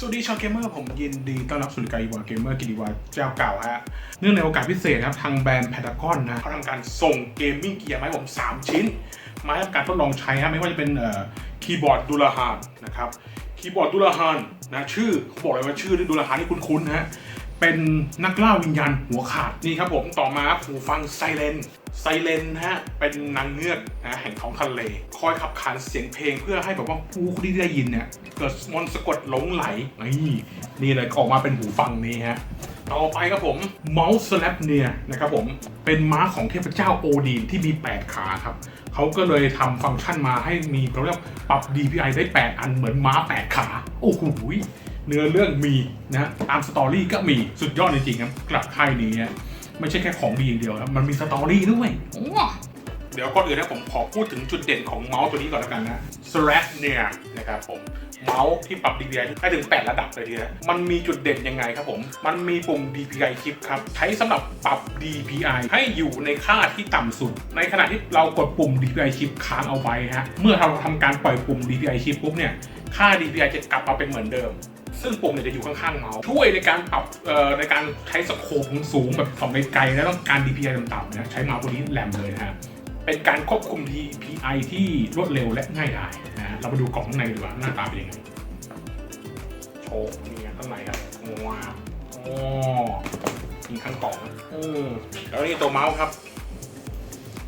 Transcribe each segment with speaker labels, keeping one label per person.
Speaker 1: สวัสดีชาวเกมเมอร์ผมยินดีต้อนรับสู่รายการอีวาเกมเมอร์กิติวาเจ้าเก่าฮะเนื่องในโอกาสพิเศษครับ ทางแบรนด์แพทากอนนะเขาทำการส่งเกมมิ่งเกียร์มาให้ผม 3 ชิ้น มาให้การทดลองใช้ฮะไม่ว่าจะเป็นเอ่อคีย์บอร์ดดูลาฮานนะครับคีย์บอร์ดดูลาฮานนะชื่อเขาบอกเลยว่าชื่อดูลาฮานที่คุ้นๆนะฮะ เป็นนักล่าวิญญาณหัวขาดนี่ครับผมต่อมาครับหูฟังไซเลนไซเลนฮะเป็นนางเงือกนะแห่งท้องทะเล คอยขับขานเสียงเพลงเพื่อให้แบบว่าผู้ที่ได้ยินเนี่ยเกิดมนสะกดหลงไหลนี่นี่เลยออกมาเป็นหูฟังนี้ฮะต่อไปครับผมเมาส์สแลปเนียนะครับผมเป็นม้าของเทพเจ้าโอดีนที่มี 8 ขาครับเขาก็เลยทำฟังก์ชันมาให้มีเขาเรียกปรับ DPI ได้ 8 อันเหมือนม้า 8 ขา โอ้โห เนื้อเรื่องมีนะฮะตามสตอรี่ก็มีสุดยอดจริงๆครับกลับค่ายนี้ไม่ใช่แค่ของดีอย่างเดียวครับมันมีสตอรี่ด้วยเดี๋ยวก่อนอื่นนะผมขอพูดถึงจุดเด่นของเมาส์ตัวนี้ก่อนแล้วกันนะ s l a p เนี่ยนะครับผมเมาส์ที่ปรับ DPI ได้ถึง 8 ระดับเลยทีเดียวมันมีจุดเด่นยังไงครับผม มันมีปุ่ม DPI ชิปครับ ใช้สำหรับปรับ DPI ให้อยู่ในค่าที่ต่ำสุด ในขณะที่เรากดปุ่ม DPI ชิปค้างเอาไว้ฮะ เมื่อเราทำการปล่อยปุ่ม DPI ชิปปุ๊บเนี่ย ค่า DPI จะกลับมาเป็นเหมือนเดิม ซึ่งปุ่มเนี่ยจะอยู่ข้างๆเมาส์ช่วยในการปรับเอ่อในการใช้สโคปสูงแบบสองไกลแล้วต้องการ DPI ต่ำๆนะใช้เมาส์ตัวนี้แหลมเลยนะฮะเป็นการควบคุม DPI ที่รวดเร็วและง่ายดายนะฮะเรามาดูกล่องข้างในดีกว่าหน้าตาเป็นยังไงโชว์นี่ข้างในครับว้าวโอ้มีข้างกล่องอืมแล้วนี่ตัวเมาส์ครับ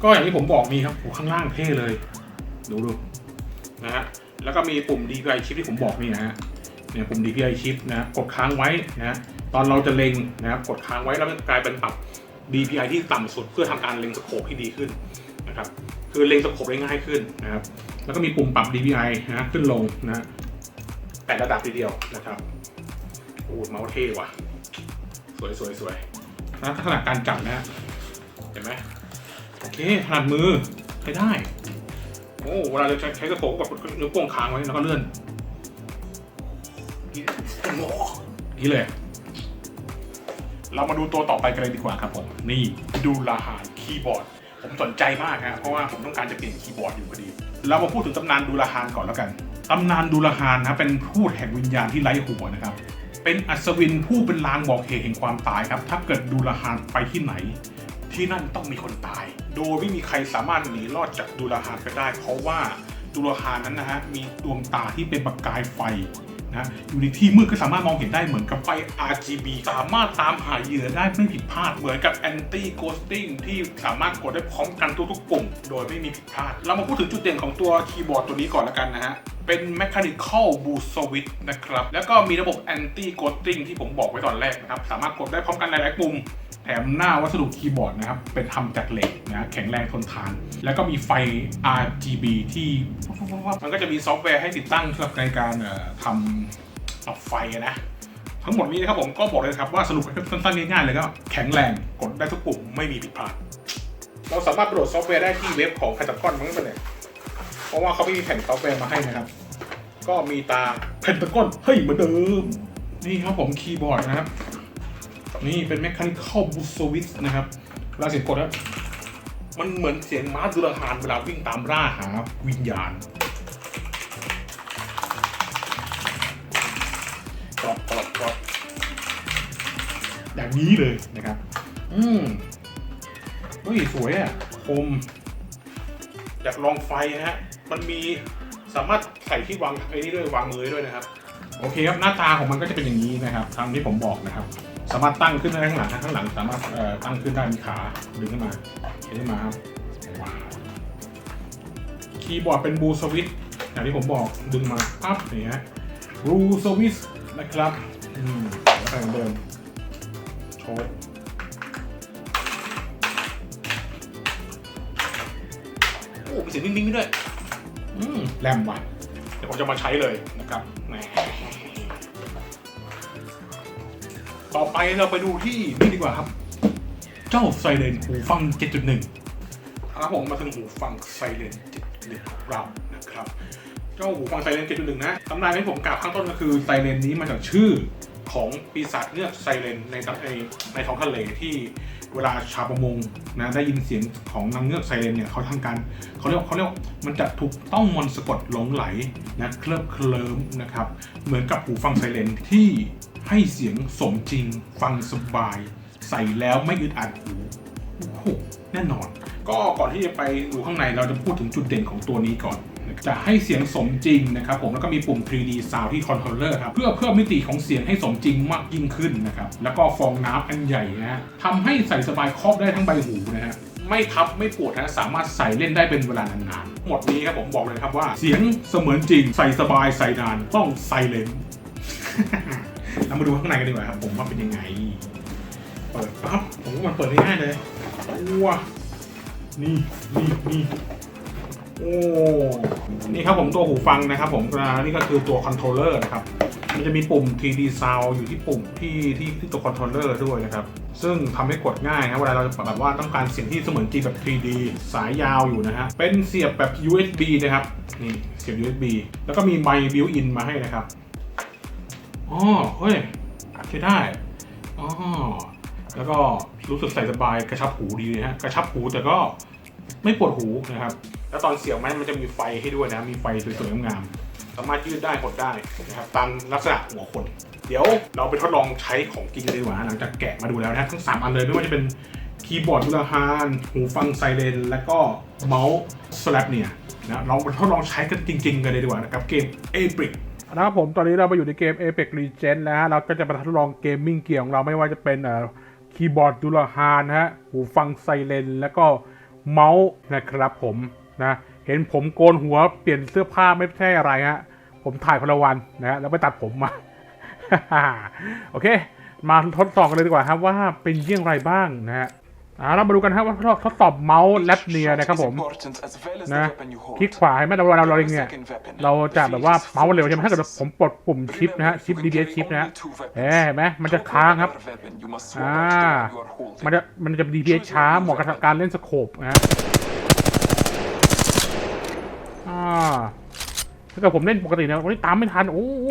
Speaker 1: ก็อย่างที่ผมบอกมีครับโอ้ข้างล่างเท่เลย ดูดูนะฮะแล้วก็มีปุ่ม DPI ชิปที่ผมบอกนี่นะฮะ เนี่ยปุ่ม DPI ชิปนะกดค้างไว้นะตอนเราจะเล็งนะครับกดค้างไว้แล้วมันกลายเป็นปรับ DPI ที่ต่ำสุดเพื่อทำการเล็งสโคปที่ดีขึ้นนะครับคือเล็งสโคปได้ง่ายขึ้นนะครับแล้วก็มีปุ่มปรับ DPI นะขึ้นลงนะแปดระดับทีเดียวนะครับโอ้เมาส์เท่ว่ะ สวยสวยสวยแล้วขนาดการจับนะเห็นไหมโอเคถนัดมือใช้ได้โอ้เวลาเราใช้ใช้กระโปกับนิ้วโป้งค้างไว้แล้วก็เลื่อน นี่เลย เรามาดูตัวต่อไปกันเลยดีกว่าครับผม นี่ดูลาหารคีย์บอร์ด ผมสนใจมากฮะเพราะว่าผมต้องการจะเปลี่ยนคีย์บอร์ดอยู่พอดี เรามาพูดถึงตำนานดูลาหารก่อนแล้วกันตำนานดูลาหารนะครับเป็นผู้แห่งวิญญาณที่ไร้หัวนะครับ เป็นอัศวินผู้เป็นลางบอกเหตุแห่งความตายครับ ถ้าเกิดดูลาหารไปที่ไหน ที่นั่นต้องมีคนตาย โดยไม่มีใครสามารถหนีรอดจากดูลาหารไปได้ เพราะว่าดูลาหารนั้นนะฮะมีดวงตาที่เป็นประกายไฟ นะอยู่ในที่มืดก็สามารถมองเห็นได้เหมือนกับไฟ RGB สามารถตามหาเหยื่อได้ไม่ผิดพลาดเหมือนกับ Anti Ghosting ที่สามารถกดได้พร้อมกันทุกๆปุ่ม โดยไม่มีผิดพลาด เรามาพูดถึงจุดเด่นของตัวคีย์บอร์ดตัวนี้ก่อนละกันนะฮะเป็น Mechanical Boost Switch นะครับ แล้วก็มีระบบ Anti Ghosting ที่ผมบอกไว้ตอนแรกนะครับ สามารถกดได้พร้อมกันหลายๆปุ่ม แถมหน้าวัสดุคีย์บอร์ดนะครับ เป็นทำจากเหล็กนะแข็งแรงทนทาน แล้วก็มีไฟ RGB ที่มันก็จะมีซอฟต์แวร์ให้ติดตั้งสำหรับในการทำปรับไฟนะทั้งหมดนี้นะครับผมก็บอกเลยครับว่าสรุปสั้นๆง่ายๆเลยก็แข็งแรงกดได้ทุกปุ่มไม่มีผิดพลาด เราสามารถโหลดซอฟต์แวร์ได้ที่เว็บของ p e n t a g o n มั้งเป็นเนี่ยเพราะว่าเขาไม่มีแผ่นซอฟต์แวร์มาให้นะครับ ก็มีตา p e n t a g o n เฮ้ยเหมือนเดิม นี่ครับผมคีย์บอร์ดนะครับ นี่เป็น Mechanical Boost Switch นะครับเวลาเสียงกดแล้วมันเหมือนเสียงม้าดุลหานเวลาวิ่งตามล่าหาวิญญาณกรอบกรอบกรอบอย่างนี้เลยนะครับ อืมเฮ้ยสวยอะคม อยากลองไฟนะฮะ มันมีสามารถใส่ที่วางไอ้นี่ด้วยวางมือด้วยนะครับ โอเคครับหน้าตาของมันก็จะเป็นอย่างนี้นะครับตามที่ผมบอกนะครับ สามารถตั้งขึ้นได้ข้างหลังข้างหลังสามารถตั้งขึ้นได้มีขาดึงขึ้นมาเห็นขึ้นมาครับคีย์บอร์ดเป็นบูสวิตอย่างที่ผมบอกดึงมาปั๊บอย่างเงี้ยบูสวิตนะครับอืมแล้วก็เหมือนเดิมโชว์โอ้มีเสียงนิ่งๆด้วย อืมแรมว่ะ เดี๋ยวผมจะมาใช้เลยนะครับแหม ต่อไปเราไปดูที่นี่ดีกว่าครับ เจ้าไซเรนหูฟัง 7.1 ครับผมมาถึงหูฟังไซเรน7.1ของเรานะครับ เจ้าหูฟังไซเรน7.1 นะตำนานที่ผมกล่าวข้างต้นก็คือไซเรนนี้มาจากชื่อของปีศาจเงือกไซเรนในในในท้องทะเลที่เวลาชาวประมงนะได้ยินเสียงของนางเงือกไซเรนเนี่ยเขาทำการเขาเรียกเขาเรียกมันจะถูกต้องมนสะกดหลงไหลนะเคลิบเคลิ้มนะครับเหมือนกับหูฟังไซเรนที่ ให้เสียงสมจริง ฟังสบาย ใส่แล้วไม่อึดอัดหูโอ้โหแน่นอน ก็ก่อนที่จะไปดูข้างในเราจะพูดถึงจุดเด่นของตัวนี้ก่อน จะให้เสียงสมจริงนะครับผมแล้วก็มีปุ่ม 3D Sound ที่คอนโทรลเลอร์ครับเพื่อเพิ่มมิติของเสียงให้สมจริงมากยิ่งขึ้นนะครับแล้วก็ฟองน้ำอันใหญ่นะฮะทำให้ใส่สบายครอบได้ทั้งใบหูนะฮะไม่ทับไม่ปวดนะสามารถใส่เล่นได้เป็นเวลานานๆหมดนี้ครับผมบอกเลยครับว่า เสียงเสมือนจริงใส่สบายใส่นานต้องไซเลน เรามาดูข้างในกันดีกว่าครับผมว่าเป็นยังไง เปิดปั๊บผมว่ามันเปิดง่ายๆเลยว้านี่นี่นี่โอ้นี่ครับผมตัวหูฟังนะครับผมนี่ก็คือตัวคอนโทรลเลอร์นะครับมันจะมีปุ่ม 3D Sound อยู่ที่ปุ่มที่ที่ที่ตัวคอนโทรลเลอร์ด้วยนะครับ ซึ่งทำให้กดง่ายนะเวลาเราจะแบบว่าต้องการเสียงที่เสมือนจริงแบบ 3D สายยาวอยู่นะฮะ เป็นเสียบแบบ USB นะครับ นี่เสียบ USB แล้วก็มีไมค์บิวอินมาให้นะครับ อ๋อเฮ้ยใช้ได้อ๋อแล้วก็รู้สึกใส่สบายกระชับหูดีนะฮะกระชับหูแต่ก็ไม่ปวดหูนะครับ แล้วตอนเสียบมันมันจะมีไฟให้ด้วยนะ มีไฟสวยๆงามๆสามารถยืดได้กดได้นะครับตามลักษณะหัวคน เดี๋ยวเราไปทดลองใช้ของจริงกันดีกว่าหลังจากแกะมาดูแล้วนะทั้ง 3 อันเลยไม่ว่าจะเป็นคีย์บอร์ดดูลฮานหูฟังไซเรนและก็เมาส์สแลปเนี่ยนะเราไปทดลองใช้กันจริง ๆ กันเลยดีกว่านะครับเกม a b r i c นะครับผมตอนนี้เราไปอยู่ในเกม Apex Legends แล้วฮะเราก็จะมาทดลองเกมมิ่งเกียร์ของเราไม่ว่าจะเป็นเอ่อคีย์บอร์ดดูลฮานฮะหูฟังไซเรนแล้วก็เมาส์นะครับผมนะเห็นผมโกนหัวเปลี่ยนเสื้อผ้าไม่ใช่อะไรฮะผมถ่ายพลวันนะฮะแล้วไปตัดผมมา โอเค มาทดสอบกันเลยดีกว่าครับว่าเป็นเยี่ยงไรบ้างนะฮะ อ่าเรามาดูกันครับว่าทดสอบเมาส์แลปเนียนะครับผมนะคลิกขวาให้แม่เราเราเราเองเนี่ยเราจะแบบว่าเมาส์เร็วใช่ไหมถ้าเกิดผมปลดปุ่มชิปนะฮะชิป DBS ชิปนะฮะเอ๊ะเห็นไหมมันจะค้างครับอ่ามันจะมันจะ DPS ช้าเหมาะกับการเล่นสโคปนะฮะอ่าถ้าเกิดผมเล่นปกตินะวันนี้ตามไม่ทันโอ้โห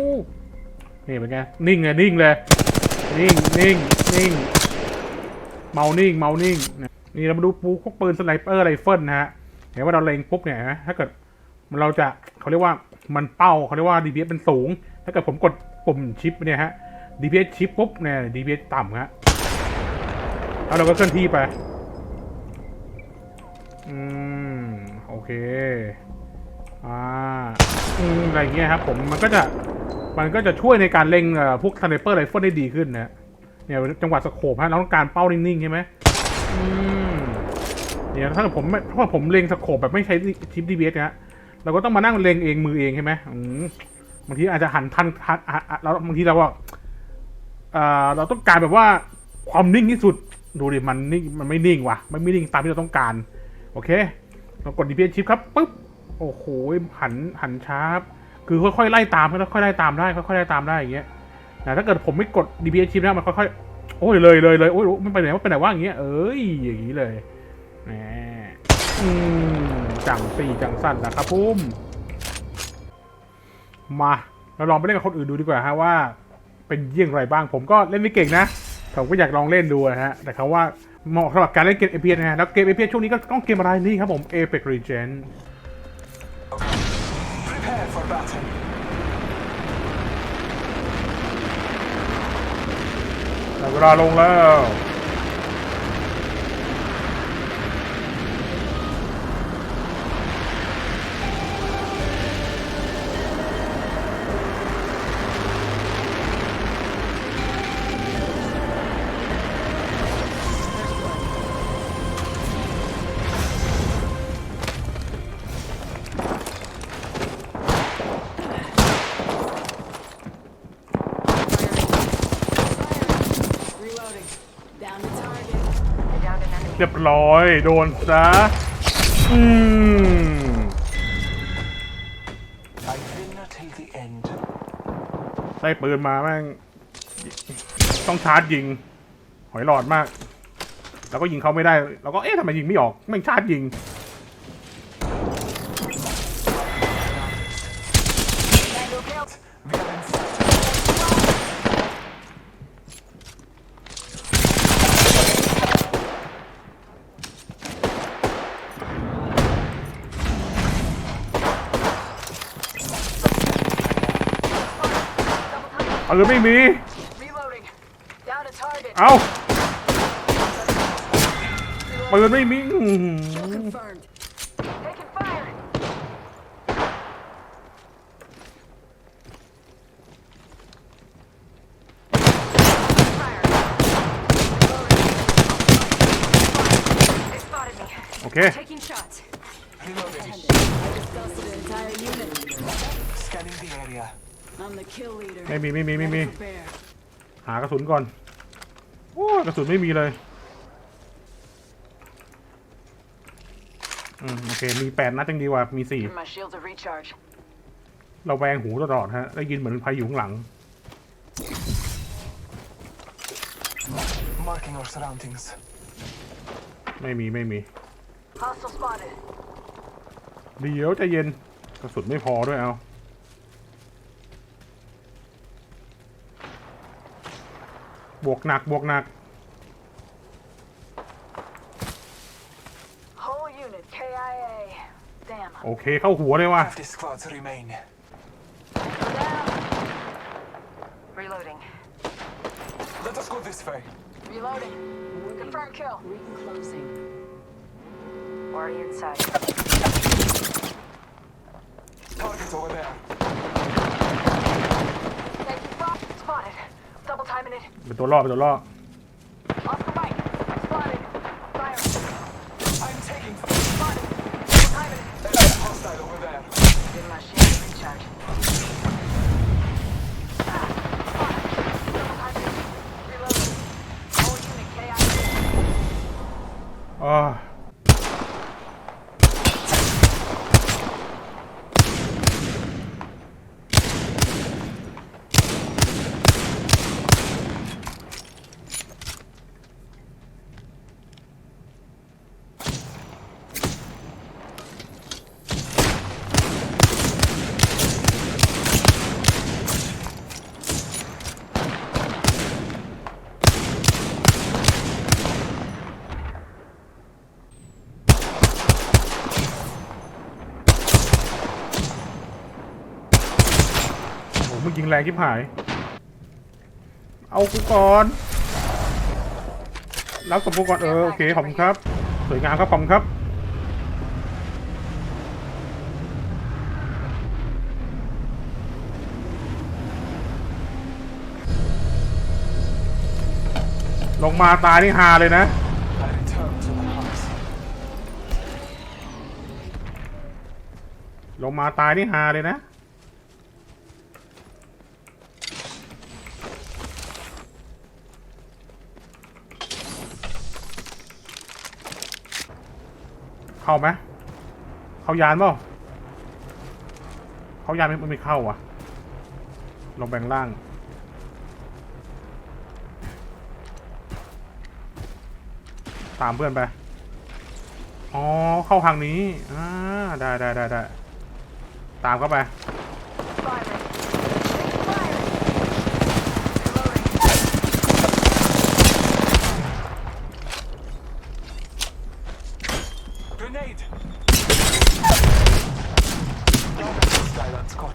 Speaker 1: นี่เป็นไงนิ่งเลยนิ่งเลยนิ่งนิ่งนิ่ง เมานิ่งเมานิ่งนี่เรามาดูปูพวกปืนสไนเปอร์ไรเฟิลนะฮะเห็นว่าเราเล็งปุ๊บเนี่ยนะถ้าเกิดเราจะเขาเรียกว่ามันเป้าเขาเรียกว่า DPS เป็นสูง ถ้าเกิดผมกดปุ่มชิปเนี่ยฮะ DPS ชิปปุ๊บเนี่ย DPS ต่ำฮะแล้วเราก็เคลื่อนที่ไป อืม โอเค อ่าอืมอะไรเงี้ยครับผมมันก็จะมันก็จะช่วยในการเล็งเอ่อพวกสไนเปอร์ไรเฟิลได้ดีขึ้นนะ เนี่ยจังหวะสโคปฮะเราต้องการเป้านิ่งๆใช่ไหมเนี่ยถ้าเกิดผมไม่เพราะผมเล็งสโคปแบบไม่ใช้ชิป DBS นะฮะเราก็ต้องมานั่งเล็งเองมือเองใช่ไหมอืมบางทีอาจจะหันทันทันอะอะแล้วบางทีเราก็อ่าเราต้องการแบบว่าความนิ่งที่สุดดูดิมันนิ่งมันไม่นิ่งว่ะมันไม่นิ่งตามที่เราต้องการ โอเคเรากด DPS ชิปครับปุ๊บโอ้โหหันหันชาร์ปคือค่อยๆไล่ตามค่อยๆไล่ตามได้ค่อยๆไล่ตามได้อย่างเงี้ย แต่ถ้าเกิดผมไม่กด DPS ชิปนะมันค่อยๆโอ้ยเลยเลยเลยโอ้ยไม่ไปไหนว่าไปไหนว่าอย่างเงี้ยเอ้ยอย่างงี้เลยแหมจังสี่จังสั้นนะครับพุ่มมาเราลองไปเล่นกับคนอื่นดูดีกว่าฮะว่า เป็นเยี่ยงไรบ้าง ผมก็เล่นไม่เก่งนะผมก็อยากลองเล่นดูนะฮะแต่เขาว่าเหมาะสำหรับการเล่นเกม FPS นะฮะแล้วเกม FPS ช่วงนี้ก็ต้องเกมอะไรนี่ครับผม Apex Legends เวลาลงแล้ว เรียบร้อย โดนซะ อืม
Speaker 2: I win till the end.
Speaker 1: ได้ปืนมาแม่ง ต้องชาร์จยิง หอยหลอดมาก แล้วก็ยิงเขาไม่ได้ แล้วก็เอ๊ะทำไมยิงไม่ออกแม่งชาร์จยิง ปืนไม่มี
Speaker 3: Reloading. Down to target.
Speaker 1: เอาปืนไม่มีอื้อหือ
Speaker 3: Kill confirmed. Taking fire. Fire. Reloading. They spotted me.
Speaker 1: โอเค
Speaker 3: Taking shots.
Speaker 2: Reloading.
Speaker 3: I disgusted an entire unit.
Speaker 2: Scanning the area.
Speaker 3: I'm the kill leader.
Speaker 1: ไม่มีไม่มีไม่มี
Speaker 3: Ready for bear.
Speaker 1: หากระสุนก่อนโอ้ยกระสุนไม่มีเลยอืมโอเคมีแปดนัดยังดีกว่ามีสี่
Speaker 3: My shields are recharge.
Speaker 1: เราแวงหูตลอดฮะได้ยินเหมือนพายุข้างหลัง
Speaker 2: Marking our surroundings.
Speaker 1: ไม่มีไม่มี
Speaker 3: Hostile spotted.
Speaker 1: เดี๋ยวใจะเย็นกระสุนไม่พอด้วยเอา บวกหนักบวกหนัก
Speaker 3: Whole unit KIA. Damn.
Speaker 1: โอเคเข้าหัวเลยว่ะ
Speaker 2: Fifty squads remain.
Speaker 3: Down. Reloading.
Speaker 2: Let us go this way.
Speaker 3: Reloading. Confirm kill. Ring closing. Already inside.
Speaker 2: Target over there.
Speaker 1: เป็นตัวล่อเป็นตัวล่อ
Speaker 3: Off the mic. Spotted. Fire.
Speaker 2: I'm taking f-
Speaker 3: Spotted. Double timing it.
Speaker 2: There's a hostile over there.
Speaker 3: Give my shield a recharge. Ah, spotted. Double timing it. Reloading. Whole unit KIA.
Speaker 1: อ่า โอ้โหมึงยิง แรงชิบหาย เอากูก่อน รับสมบูรณ์ก่อนเออโอเคขอบคุณครับ สวยงามครับขอบคุณครับ ลงมาตายนี่ฮาเลยนะลงมาตายนี่ฮาเลยนะ เข้าไหมเข้ายานเปล่าเข้ายานมันไม่เข้าอะ ลงแบ่งล่าง ตามเพื่อนไป อ๋อ เข้าทางนี้ อ่า ได้ได้ได้ได้ ตามเข้าไป
Speaker 3: Firing. Taking fire. Reloading.
Speaker 2: Grenade! Down a hostile on Scott.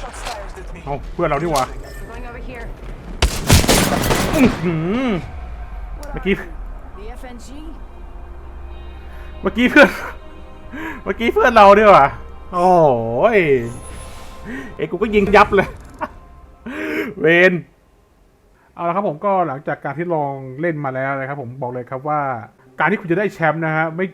Speaker 2: Shots fired at me.
Speaker 1: เอาเพื่อนเราดีกว่า
Speaker 3: Going over here.
Speaker 1: หืม
Speaker 3: What
Speaker 1: Mickey.
Speaker 3: are you? The FNG?
Speaker 1: เมื่อกี้เพื่อน เมื่อกี้เพื่อนเราดีกว่าโอ้ยเอ้กูก็ยิงยับเลย เวนเอาละครับผมก็หลังจากการที่ลองเล่นมาแล้วนะครับ ผมบอกเลยครับว่า การที่คุณจะได้แชมป์นะฮะไม่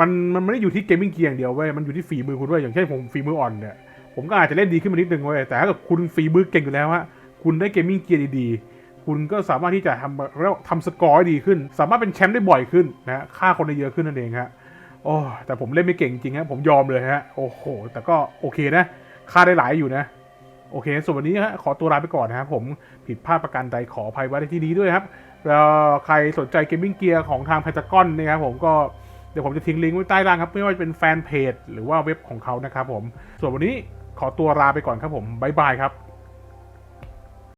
Speaker 1: มันมันไม่ได้อยู่ที่เกมมิ่งเกียร์อย่างเดียวเว้ยมันอยู่ที่ฝีมือคุณด้วยอย่างเช่นผมฝีมืออ่อนเนี่ย ผมก็อาจจะเล่นดีขึ้นมานิดนึงเว้ยแต่ถ้าเกิดคุณฝีมือเก่งอยู่แล้วฮะคุณได้เกมมิ่งเกียร์ดีๆ คุณก็สามารถที่จะทำเรียกว่าทำสกอร์ให้ดีขึ้น สามารถเป็นแชมป์ได้บ่อยขึ้นนะฆ่าคนได้เยอะขึ้นนั่นเองฮะโอ้แต่ผมเล่นไม่เก่งจริงฮะผมยอมเลยฮะโอ้โห แต่ก็โอเคนะฆ่าได้หลายอยู่นะโอเค ส่วนวันนี้ฮะขอตัวลาไปก่อนนะครับผมผิดพลาดประการใดขออภัยไว้ในที่นี้ด้วยครับแล้วใครสนใจเกมมิ่งเกียร์ของทาง p พ t ากอนนะครับผมก็เดี๋ยวผมจะทิ้งลิงก์ไว้ใต้ล่างครับ ไม่ว่าจะเป็นแฟนเพจหรือว่าเว็บของเขานะครับผม ส่วนวันนี้ ขอตัวลาไปก่อนครับผมบ๊ายบายครับ